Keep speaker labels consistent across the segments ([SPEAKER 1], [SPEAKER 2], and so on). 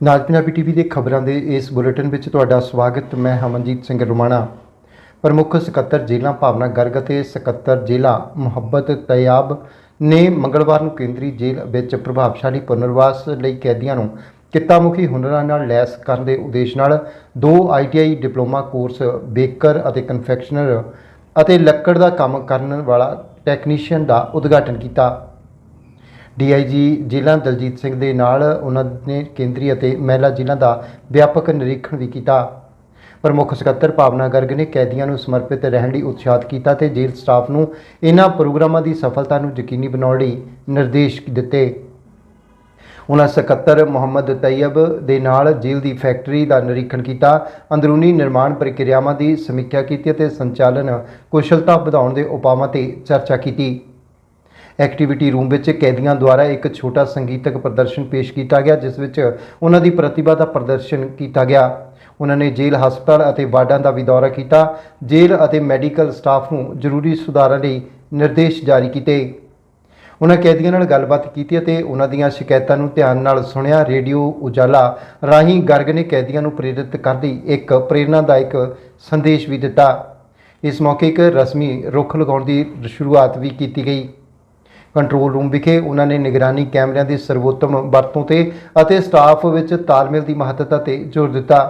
[SPEAKER 1] ਨਾਜ Punjabi TV ਦੇ ਖਬਰਾਂ ਦੇ ਇਸ ਬੁਲੇਟਿਨ ਵਿੱਚ ਤੁਹਾਡਾ ਸਵਾਗਤ, ਮੈਂ ਹਮਨਜੀਤ ਸਿੰਘ ਰੁਮਾਣਾ। ਪ੍ਰਮੁੱਖ ਸਕੱਤਰ ਜ਼ਿਲ੍ਹਾ, ਭਾਵਨਾ ਗਰਗ ਅਤੇ ਸਕੱਤਰ ਜ਼ਿਲ੍ਹਾ ਮੁਹੱਬਤ ਤਯਾਬ ਨੇ ਮੰਗਲਵਾਰ ਨੂੰ ਕੇਂਦਰੀ ਜੇਲ੍ਹ ਵਿੱਚ ਪ੍ਰਭਾਵਸ਼ਾਲੀ ਪੁਨਰਵਾਸ ਲਈ ਕੈਦੀਆਂ ਨੂੰ ਕਿੱਤਾਮੁਖੀ ਹੁਨਰਾਂ ਨਾਲ ਲੈਸ ਕਰਨ ਦੇ ਉਦੇਸ਼ ਨਾਲ ਦੋ ਆਈਟੀਆਈ ਡਿਪਲੋਮਾ ਕੋਰਸ ਬੇਕਰ ਅਤੇ ਕਨਫੈਕਸ਼ਨਰ ਅਤੇ ਲੱਕੜ ਦਾ ਕੰਮ ਕਰਨ ਵਾਲਾ ਟੈਕਨੀਸ਼ੀਅਨ ਦਾ ਉਦਘਾਟਨ ਕੀਤਾ। ਡੀਆਈਜੀ ਜ਼ਿਲ੍ਹਾ ਦਲਜੀਤ ਸਿੰਘ ਦੇ ਨਾਲ ਉਹਨਾਂ ਨੇ ਕੇਂਦਰੀ ਅਤੇ ਮਹਿਲਾ ਜ਼ਿਲ੍ਹਾ ਦਾ ਵਿਆਪਕ ਨਿਰੀਖਣ ਵੀ ਕੀਤਾ। ਪ੍ਰਮੁੱਖ ਸਕੱਤਰ ਭਾਵਨਾ ਗਰਗ ਨੇ ਕੈਦੀਆਂ ਨੂੰ ਸਮਰਪਿਤ ਰਹਿਣ ਲਈ ਉਤਸ਼ਾਹਿਤ ਕੀਤਾ ਤੇ ਜੇਲ੍ਹ ਸਟਾਫ ਨੂੰ ਇਹਨਾਂ ਪ੍ਰੋਗਰਾਮਾਂ ਦੀ ਸਫਲਤਾ ਨੂੰ ਯਕੀਨੀ ਬਣਾਉਣ ਲਈ ਨਿਰਦੇਸ਼ ਦਿੱਤੇ। ਉਹਨਾਂ ਸਕੱਤਰ ਮੁਹੰਮਦ ਤੈਯਬ ਦੇ ਨਾਲ ਜੇਲ੍ਹ ਦੀ ਫੈਕਟਰੀ ਦਾ ਨਿਰੀਖਣ ਕੀਤਾ, ਅੰਦਰੂਨੀ ਨਿਰਮਾਣ ਪ੍ਰਕਿਰਿਆਵਾਂ ਦੀ ਸਮੀਖਿਆ ਕੀਤੀ ਅਤੇ ਸੰਚਾਲਨ ਕੁਸ਼ਲਤਾ ਵਧਾਉਣ ਦੇ ਉਪਾਵਾਂ ਤੇ ਚਰਚਾ ਕੀਤੀ। ਐਕਟੀਵਿਟੀ ਰੂਮ ਵਿੱਚ ਕੈਦੀਆਂ ਦੁਆਰਾ ਇੱਕ ਛੋਟਾ ਸੰਗੀਤਕ ਪ੍ਰਦਰਸ਼ਨ ਪੇਸ਼ ਕੀਤਾ ਗਿਆ, ਜਿਸ ਵਿੱਚ ਉਹਨਾਂ ਦੀ ਪ੍ਰਤਿਭਾ ਦਾ ਪ੍ਰਦਰਸ਼ਨ ਕੀਤਾ ਗਿਆ। ਉਹਨਾਂ ਨੇ ਜੇਲ੍ਹ, ਹਸਪਤਾਲ ਅਤੇ ਵਾਰਡਾਂ ਦਾ ਵੀ ਦੌਰਾ ਕੀਤਾ। ਜੇਲ੍ਹ ਅਤੇ ਮੈਡੀਕਲ ਸਟਾਫ ਨੂੰ ਜ਼ਰੂਰੀ ਸੁਧਾਰਾਂ ਲਈ ਨਿਰਦੇਸ਼ ਜਾਰੀ ਕੀਤੇ। ਉਹਨਾਂ ਕੈਦੀਆਂ ਨਾਲ ਗੱਲਬਾਤ ਕੀਤੀ ਅਤੇ ਉਹਨਾਂ ਦੀਆਂ ਸ਼ਿਕਾਇਤਾਂ ਨੂੰ ਧਿਆਨ ਨਾਲ ਸੁਣਿਆ। ਰੇਡੀਓ ਉਜਾਲਾ ਰਾਹੀਂ ਗਰਗ ਨੇ ਕੈਦੀਆਂ ਨੂੰ ਪ੍ਰੇਰਿਤ ਕਰਦੀ ਇੱਕ ਪ੍ਰੇਰਨਾਦਾਇਕ ਸੰਦੇਸ਼ ਵੀ ਦਿੱਤਾ। ਇਸ ਮੌਕੇ ਇੱਕ ਰਸਮੀ ਰੁੱਖ ਲਗਾਉਣ ਦੀ ਸ਼ੁਰੂਆਤ ਵੀ ਕੀਤੀ ਗਈ। ਕੰਟਰੋਲ ਰੂਮ ਵਿਖੇ ਉਹਨਾਂ ਨੇ ਨਿਗਰਾਨੀ ਕੈਮਰਿਆਂ ਦੀ ਸਰਵੋਤਮ ਵਰਤੋਂ ਤੇ ਅਤੇ ਸਟਾਫ ਵਿੱਚ ਤਾਲਮੇਲ ਦੀ ਮਹੱਤਤਾ ਤੇ ਜ਼ੋਰ ਦਿੱਤਾ।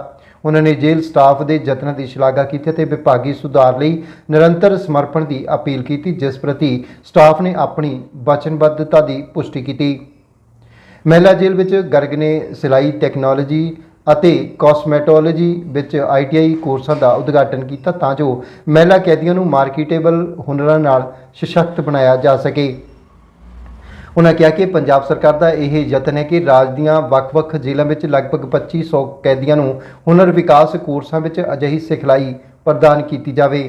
[SPEAKER 1] ਉਹਨਾਂ ਨੇ ਜੇਲ੍ਹ ਸਟਾਫ ਦੇ ਯਤਨਾਂ ਦੀ ਸ਼ਲਾਘਾ ਕੀਤੀ ਅਤੇ ਵਿਭਾਗੀ ਸੁਧਾਰ ਲਈ ਨਿਰੰਤਰ ਸਮਰਪਣ ਦੀ ਅਪੀਲ ਕੀਤੀ, ਜਿਸ ਪ੍ਰਤੀ ਸਟਾਫ ਨੇ ਆਪਣੀ ਵਚਨਬੱਧਤਾ ਦੀ ਪੁਸ਼ਟੀ ਕੀਤੀ। ਮਹਿਲਾ ਜੇਲ੍ਹ ਵਿੱਚ ਗਰਗ ਨੇ ਸਿਲਾਈ ਟੈਕਨੋਲੋਜੀ ਅਤੇ ਕਾਸਮੈਟੋਲੋਜੀ ਵਿੱਚ ਆਈਟੀਆਈ ਕੋਰਸਾਂ ਦਾ ਉਦਘਾਟਨ ਕੀਤਾ ਤਾਂ ਜੋ ਮਹਿਲਾ ਕੈਦੀਆਂ ਨੂੰ ਮਾਰਕੀਟੇਬਲ ਹੁਨਰਾਂ ਨਾਲ ਸਸ਼ਕਤ ਬਣਾਇਆ ਜਾ ਸਕੇ। ਉਹਨਾਂ ਕਿਹਾ ਕਿ ਪੰਜਾਬ ਸਰਕਾਰ ਦਾ ਇਹ ਯਤਨ ਹੈ ਕਿ ਰਾਜ ਦੀਆਂ ਵੱਖ-ਵੱਖ ਜ਼ਿਲ੍ਹਿਆਂ ਵਿੱਚ ਲਗਭਗ 2500 ਕੈਦੀਆਂ ਨੂੰ ਹੁਨਰ ਵਿਕਾਸ ਕੋਰਸਾਂ ਵਿੱਚ ਅਜਿਹੀ ਸਿਖਲਾਈ ਪ੍ਰਦਾਨ ਕੀਤੀ ਜਾਵੇ।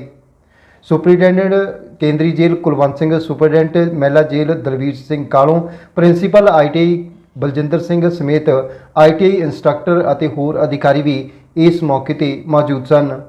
[SPEAKER 1] ਸੁਪਰੀਡੈਂਟੈਂਟ ਕੇਂਦਰੀ ਜੇਲ੍ਹ ਕੁਲਵੰਤ ਸਿੰਘ, ਸੁਪਰਡੈਂਟ ਮਹਿਲਾ ਜੇਲ੍ਹ ਦਲਵੀਰ ਸਿੰਘ ਕਾਲੋਂ, ਪ੍ਰਿੰਸੀਪਲ ਆਈਟੀਆਈ ਬਲਜਿੰਦਰ ਸਿੰਘ ਸਮੇਤ ਆਈਟੀਆਈ ਇੰਸਟ੍ਰਕਟਰ ਅਤੇ ਹੋਰ ਅਧਿਕਾਰੀ ਵੀ ਇਸ ਮੌਕੇ ਤੇ ਮੌਜੂਦ ਸਨ।